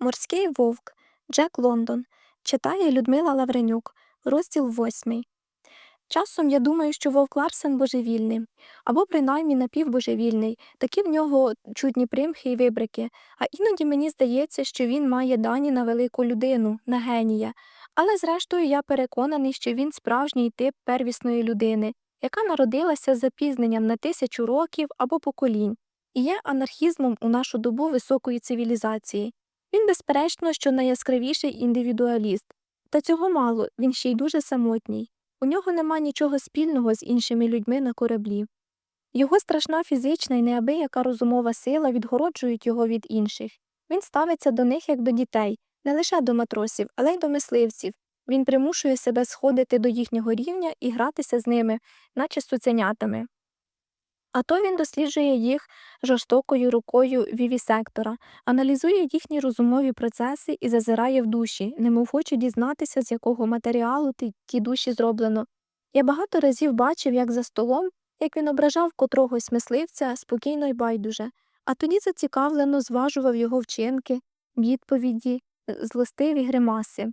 Морський вовк Джек Лондон читає Людмила Лавренюк, розділ восьмий. Часом я думаю, що вовк Ларсен божевільний, або принаймні напівбожевільний, такі в нього чудні примхи і вибрики, а іноді мені здається, що він має дані на велику людину, на генія. Але зрештою я переконаний, що він справжній тип первісної людини, яка народилася з запізненням на тисячу років або поколінь, і є анархізмом у нашу добу високої цивілізації. Він, безперечно, що найяскравіший індивідуаліст. Та цього мало, він ще й дуже самотній. У нього нема нічого спільного з іншими людьми на кораблі. Його страшна фізична і неабияка розумова сила відгороджують його від інших. Він ставиться до них як до дітей, не лише до матросів, але й до мисливців. Він примушує себе сходити до їхнього рівня і гратися з ними, наче з цуценятами. А то він досліджує їх жорстокою рукою вівісектора, аналізує їхні розумові процеси і зазирає в душі, немов хоче дізнатися, з якого матеріалу ті, душі зроблено. Я багато разів бачив, як за столом, як він ображав котрогось мисливця спокійно й байдуже, а тоді зацікавлено зважував його вчинки, відповіді, злостиві гримаси.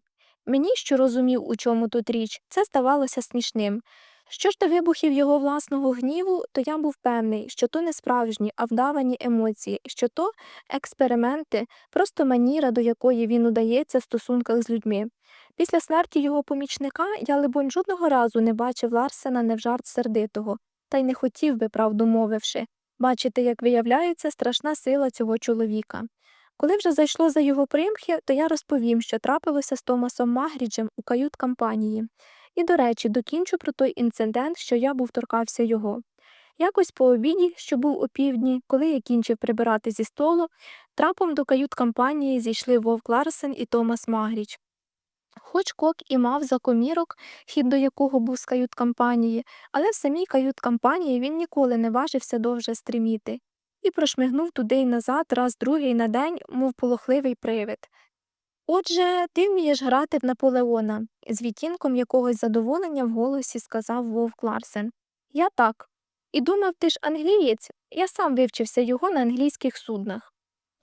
Мені, що розумів, у чому тут річ, це здавалося смішним. Що ж до вибухів його власного гніву, то я був певний, що то не справжні, а вдавані емоції, що то експерименти, просто маніра, до якої він удається в стосунках з людьми. Після смерті його помічника я, либонь, жодного разу не бачив Ларсена невжарт сердитого, та й не хотів би, правду мовивши, бачити, як виявляється страшна сила цього чоловіка. Коли вже зайшло за його примхи, то я розповім, що трапилося з Томасом Магріджем у кают-кампанії. І, до речі, докінчу про той інцидент, що я був торкався його. Якось по обіді, що був у півдні, коли я кінчив прибирати зі столу, трапом до кают-кампанії зійшли Вовк Ларсен і Томас Магріч. Хоч кок і мав за комірок, хід до якого був з кают-кампанії, але в самій кают-кампанії він ніколи не важився довже стріміти і прошмигнув туди й назад раз другий на день, мов полохливий привид. Отже, ти вмієш грати в Наполеона, з відтінком якогось задоволення в голосі сказав Вовк Ларсен. Я так. І думав, ти ж англієць, я сам вивчився його на англійських суднах.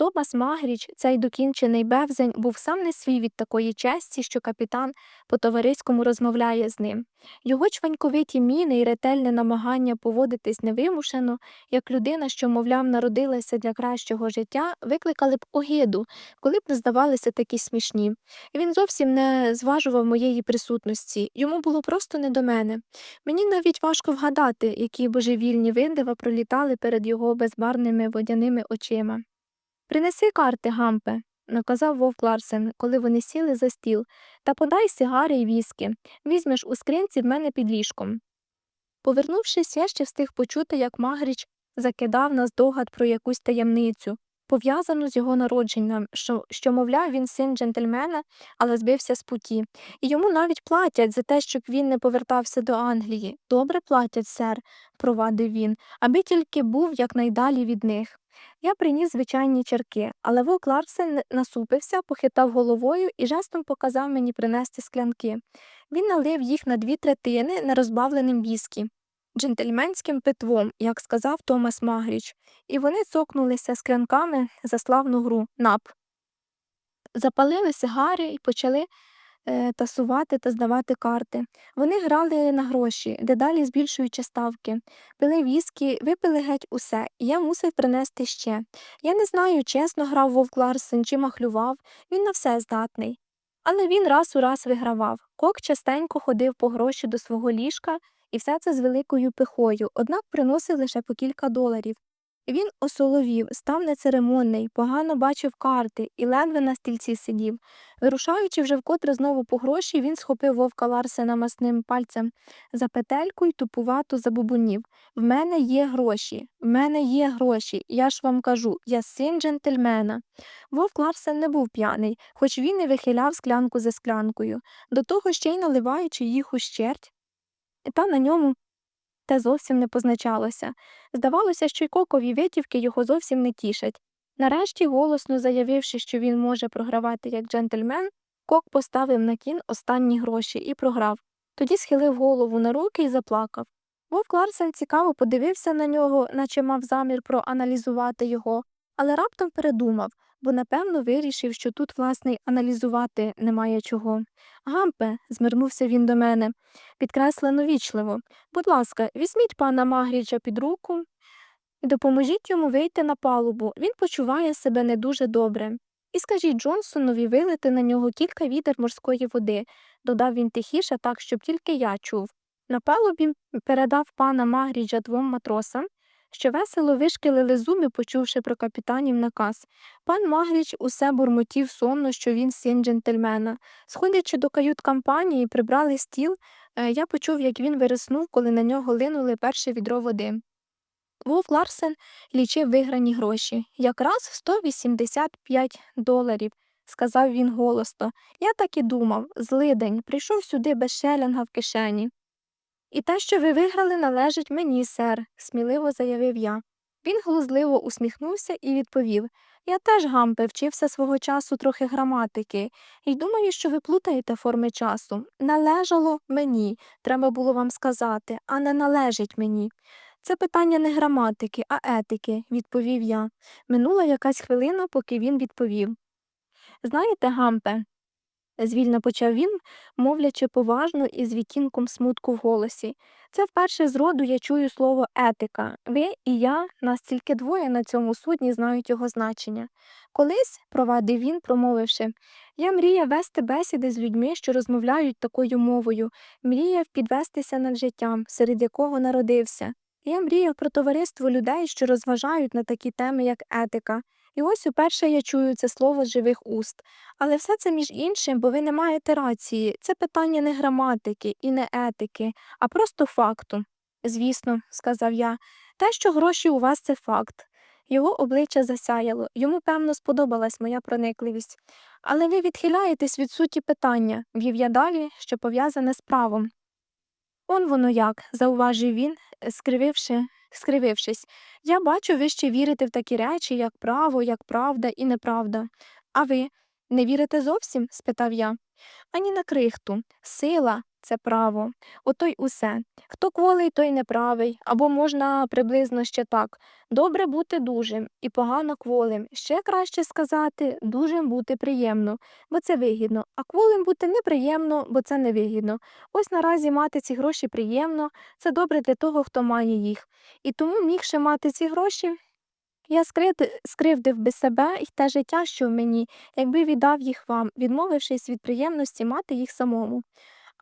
Томас Магріч, цей докінчений бевзень, був сам не свій від такої честі, що капітан по товариському розмовляє з ним. Його чваньковиті міни і ретельне намагання поводитись невимушено, як людина, що, мовляв, народилася для кращого життя, викликали б огиду, коли б не здавалися такі смішні. Він зовсім не зважував моєї присутності, йому було просто не до мене. Мені навіть важко вгадати, які божевільні виндива пролітали перед його безбарними водяними очима. Принеси карти, гампе, наказав вовк Ларсен, коли вони сіли за стіл, та подай сигари й віскі. Візьмеш у скринці в мене під ліжком. Повернувшись, я ще встиг почути, як Магріч закидав нас догад про якусь таємницю, пов'язану з його народженням, що, що, мовляв, він син джентльмена, але збився з путі, і йому навіть платять за те, щоб він не повертався до Англії. Добре платять, сер, провадив він, аби тільки був якнайдалі від них. Я приніс звичайні чарки, але вовк Ларсен насупився, похитав головою і жестом показав мені принести склянки. Він налив їх на дві третини нерозбавленим віскі. Джентльменським питвом, як сказав Томас Магріч, і вони цокнулися склянками за славну гру нап. Запалили сигари і почали тасувати та здавати карти. Вони грали на гроші, дедалі збільшуючи ставки, пили віскі, випили геть усе, і я мусив принести ще. Я не знаю, чесно грав вовк Ларсен чи махлював, він на все здатний. Але він раз у раз вигравав. Кок частенько ходив по гроші до свого ліжка, і все це з великою пихою, однак приносив лише по кілька доларів. Він осоловів, став нецеремонний, погано бачив карти і ледве на стільці сидів. Вирушаючи вже вкотре знову по гроші, він схопив вовка Ларсена масним пальцем за петельку й тупувато забубунів. В мене є гроші, в мене є гроші, я ж вам кажу, я син джентльмена. Вовк Ларсен не був п'яний, хоч він і вихиляв склянку за склянкою, до того ще й наливаючи їх ущерть. Та на ньому те зовсім не позначалося. Здавалося, що й кокові витівки його зовсім не тішать. Нарешті, голосно заявивши, що він може програвати як джентльмен, кок поставив на кін останні гроші і програв. Тоді схилив голову на руки і заплакав. Вовк Ларсен цікаво подивився на нього, наче мав замір проаналізувати його, але раптом передумав, бо напевно вирішив, що тут, власне, аналізувати немає чого. Гампе, звернувся він до мене, підкреслено вічливо. Будь ласка, візьміть пана Магріджа під руку і допоможіть йому вийти на палубу. Він почуває себе не дуже добре. І скажіть Джонсонові вилити на нього кілька відер морської води, додав він тихіше, так, щоб тільки я чув. На палубі передав пана Магріджа двом матросам, що весело вишкілили зуби, почувши про капітанів наказ. Пан Магріч усе бурмотів сонно, що він син джентльмена. Сходячи до кают-кампанії, прибрали стіл, е, я почув, як він вириснув, коли на нього линули перше відро води. Вовк Ларсен лічив виграні гроші. Якраз 185 доларів, сказав він голосно. Я так і думав, злидень, прийшов сюди без шелінга в кишені. І те, що ви виграли, належить мені, сер, сміливо заявив я. Він глузливо усміхнувся і відповів Я теж, Гампе, вчився свого часу трохи граматики, і думаю, що ви плутаєте форми часу. Належало мені, треба було вам сказати, а не належить мені. Це питання не граматики, а етики, відповів я. Минула якась хвилина, поки він відповів. Знаєте, Гампе, звільно почав він, мовлячи поважно і з відтінком смутку в голосі. Це вперше з роду я чую слово етика. Ви і я, нас тільки двоє на цьому судні знають його значення. Колись, провадив він, промовивши, я мріяв вести бесіди з людьми, що розмовляють такою мовою, мріяв підвестися над життям, серед якого народився. Я мріяв про товариство людей, що розважають на такі теми, як етика. І ось уперше я чую це слово з живих уст. Але все це між іншим, бо ви не маєте рації. Це питання не граматики і не етики, а просто факту. Звісно, сказав я, те, що гроші у вас це факт. Його обличчя засяяло, йому, певно, сподобалась моя проникливість. Але ви відхиляєтесь від суті питання, вів я далі, що пов'язане з правом. Он воно як, зауважив він, скрививши, скривившись. Я бачу, ви ще вірите в такі речі, як право, як правда і неправда. А ви не вірите зовсім? спитав я. Ані на крихту. Сила це право. Ото й усе. Хто кволий, той неправий, або можна приблизно ще так. Добре бути дужим і погано кволим. Ще краще сказати дужим бути приємно, бо це вигідно, а кволим бути неприємно, бо це невигідно. Ось наразі мати ці гроші приємно, це добре для того, хто має їх. І тому, мігши мати ці гроші, я скривдив би себе і те життя, що в мені, якби віддав їх вам, відмовившись від приємності мати їх самому.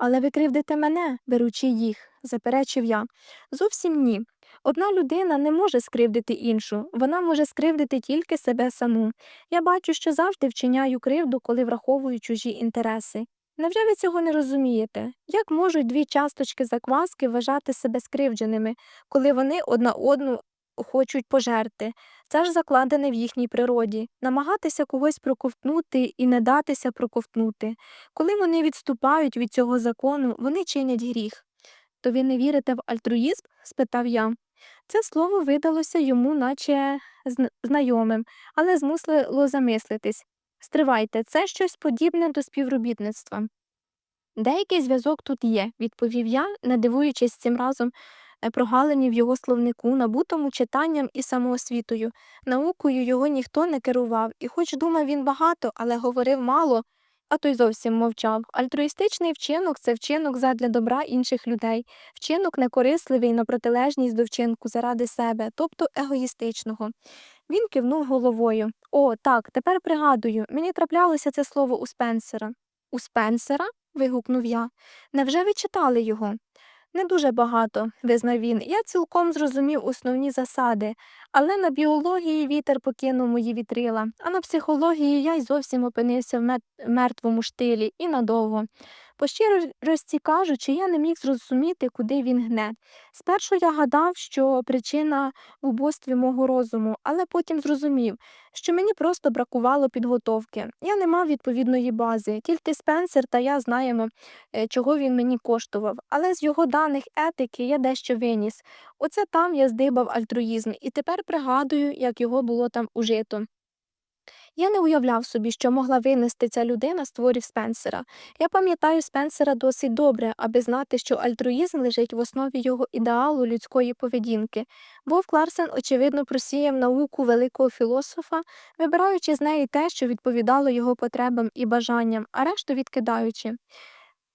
Але ви кривдите мене, беручи їх, заперечив я. Зовсім ні. Одна людина не може скривдити іншу, вона може скривдити тільки себе саму. Я бачу, що завжди вчиняю кривду, коли враховую чужі інтереси. Невже ви цього не розумієте? Як можуть дві часточки закваски вважати себе скривдженими, коли вони одна одну хочуть пожерти? Це ж закладене в їхній природі намагатися когось проковтнути і не датися проковтнути. Коли вони відступають від цього закону, вони чинять гріх. То ви не вірите в альтруїзм? спитав я. Це слово видалося йому, наче знайомим, але змусило замислитись. Стривайте, це щось подібне до співробітництва. Деякий зв'язок тут є, відповів я, не дивуючись цим разом прогалині в його словнику, набутому читанням і самоосвітою. Наукою його ніхто не керував, і хоч думав він багато, але говорив мало, а той зовсім мовчав. Альтруїстичний вчинок це вчинок задля добра інших людей, вчинок некорисливий на протилежність до вчинку заради себе, тобто егоїстичного. Він кивнув головою. О, так, тепер пригадую, мені траплялося це слово у Спенсера. У Спенсера? вигукнув я. Невже ви читали його? Не дуже багато, визнав він. Я цілком зрозумів основні засади, але на біології вітер покинув мої вітрила, а на психології я й зовсім опинився в мертвому штилі і надовго. По щирості кажучи, я не міг зрозуміти, куди він гне. Спершу я гадав, що причина в убостві мого розуму, але потім зрозумів, що мені просто бракувало підготовки. Я не мав відповідної бази, тільки Спенсер та я знаємо, е, чого він мені коштував. Але з його даних етики я дещо виніс. Оце там я здибав альтруїзм, і тепер пригадую, як його було там ужито. Я не уявляв собі, що могла винести ця людина з творів Спенсера. Я пам'ятаю Спенсера досить добре, аби знати, що альтруїзм лежить в основі його ідеалу людської поведінки. Вовк Ларсен, очевидно, просіяв науку великого філософа, вибираючи з неї те, що відповідало його потребам і бажанням, а решту відкидаючи.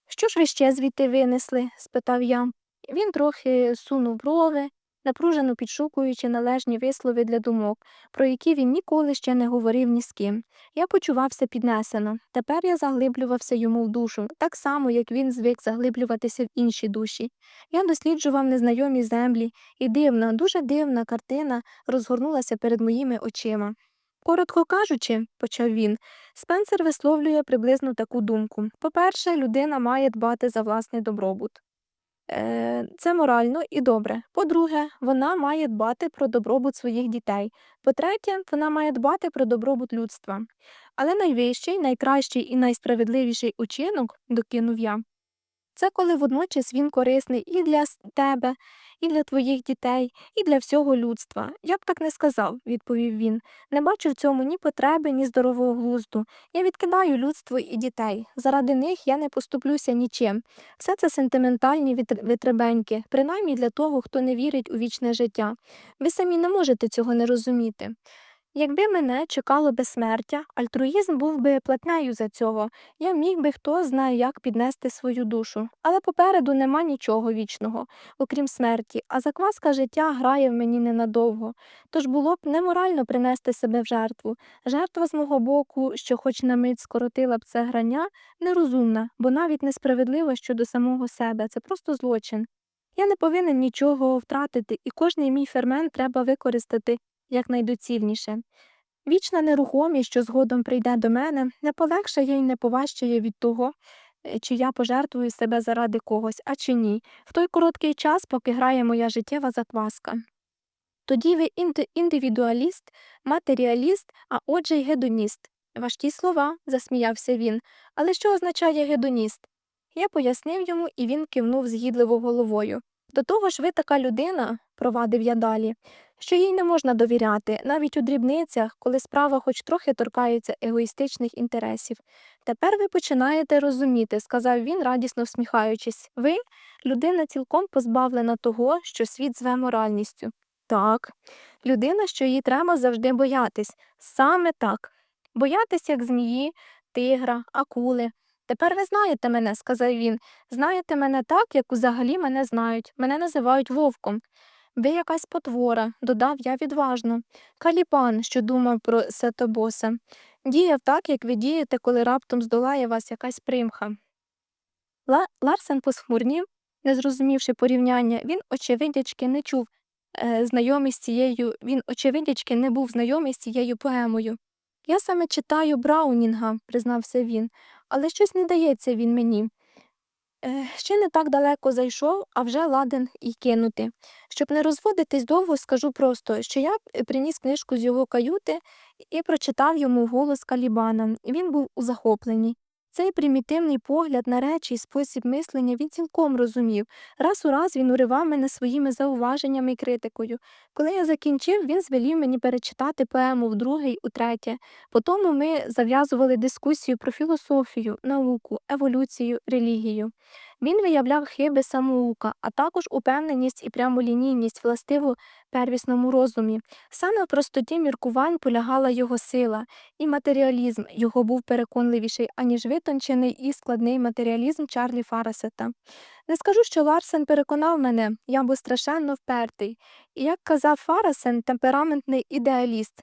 Що ж ви ще звідти винесли? спитав я. Він трохи сунув брови, напружено підшукуючи належні вислови для думок, про які він ніколи ще не говорив ні з ким. Я почувався піднесено. Тепер я заглиблювався йому в душу, так само, як він звик заглиблюватися в інші душі. Я досліджував незнайомі землі, і дивна, дуже дивна картина розгорнулася перед моїми очима. Коротко кажучи, почав він, Спенсер висловлює приблизно таку думку. По-перше, людина має дбати за власний добробут. Е, Це морально і добре. По-друге, вона має дбати про добробут своїх дітей. По-третє, вона має дбати про добробут людства. Але найвищий, найкращий і найсправедливіший учинок, докинув я, це коли водночас він корисний і для тебе, і для твоїх дітей, і для всього людства. Я б так не сказав, відповів він. Не бачу в цьому ні потреби, ні здорового глузду. Я відкидаю людство і дітей. Заради них я не поступлюся нічим. Все це сентиментальні витребеньки, принаймні для того, хто не вірить у вічне життя. Ви самі не можете цього не розуміти. Якби мене чекало безсмертя, альтруїзм був би платнею за цього. Я міг би хто знає, як піднести свою душу. Але попереду нема нічого вічного, окрім смерті, а закваска життя грає в мені ненадовго. Тож було б неморально принести себе в жертву. Жертва з мого боку, що хоч на мить скоротила б це грання, нерозумна, бо навіть несправедлива щодо самого себе, це просто злочин. Я не повинен нічого втратити, і кожний мій фермент треба використати якнайдоцільніше. Вічна нерухомість, що згодом прийде до мене, не полегшає й не поважчає від того, е, чи я пожертвую себе заради когось, а чи ні, в той короткий час, поки грає моя життєва закваска. Тоді ви індивідуаліст, матеріаліст, а отже й гедоніст. Важкі слова, засміявся він. Але що означає гедоніст? Я пояснив йому, і він кивнув згідливо головою. До того ж, ви така людина, провадив я далі, що їй не можна довіряти, навіть у дрібницях, коли справа хоч трохи торкається егоїстичних інтересів. Тепер ви починаєте розуміти, сказав він, радісно всміхаючись. Ви людина цілком позбавлена того, що світ зве моральністю. Так, людина, що її треба завжди боятись. Саме так. Боятись, як змії, тигра, акули. Тепер ви знаєте мене, сказав він. Знаєте мене так, як взагалі мене знають. Мене називають вовком. Ви якась потвора, додав я відважно. Каліпан, що думав про сетобоса. Діяв так, як ви дієте, коли раптом здолає вас якась примха. Ла- Ларсен посхмурнів, не зрозумівши порівняння, він, очевидячки, не чув е, знайомий з цією, він, очевидячки, не був знайомий з цією поемою. Я саме читаю Браунінга, признався він, але щось не дається він мені. Е, ще не так далеко зайшов, а вже ладен і кинути. Щоб не розводитись довго, скажу просто, що я е, приніс книжку з його каюти і прочитав йому голос Калібана. Він був у захопленні. Цей примітивний погляд на речі і спосіб мислення він цілком розумів. Раз у раз він уривав мене своїми зауваженнями і критикою. Коли я закінчив, він звелів мені перечитати поему вдруге й утретє. Потому ми зав'язували дискусію про філософію, науку, еволюцію, релігію. Він виявляв хиби самоука, а також упевненість і прямолінійність властиву первісному розумі. Саме в простоті міркувань полягала його сила, і матеріалізм його був переконливіший, аніж витончений і складний матеріалізм Чарлі Фарасета. Не скажу, що Ларсен переконав мене, я був страшенно впертий, і, як казав Фарасен, темпераментний ідеаліст.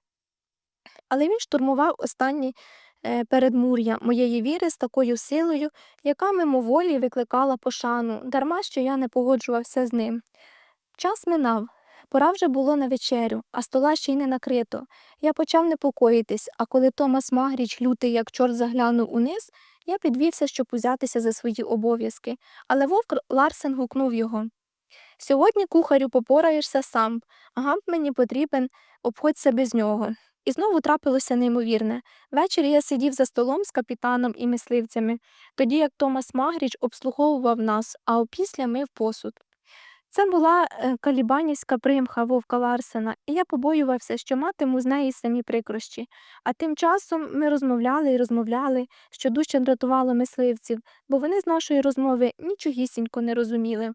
Але він штурмував останні е, передмур'я моєї віри з такою силою, яка мимоволі викликала пошану, дарма що я не погоджувався з ним. Час минав. Пора вже було на вечерю, а стола ще й не накрито. Я почав непокоїтись, а коли Томас Магріч, лютий, як чорт заглянув униз, я підвівся, щоб узятися за свої обов'язки, але вовк Ларсен гукнув його. Сьогодні, кухарю, попораєшся сам, гамп мені потрібен, обходься без нього. І знову трапилося неймовірне. Ввечері я сидів за столом з капітаном і мисливцями, тоді як Томас Магріч обслуговував нас, а опісля мив посуд. Це була е, калібанівська примха вовка Ларсена, і я побоювався, що матиму з неї самі прикрощі. А тим часом ми розмовляли і розмовляли, що дужче дратувало мисливців, бо вони з нашої розмови нічогісінько не розуміли.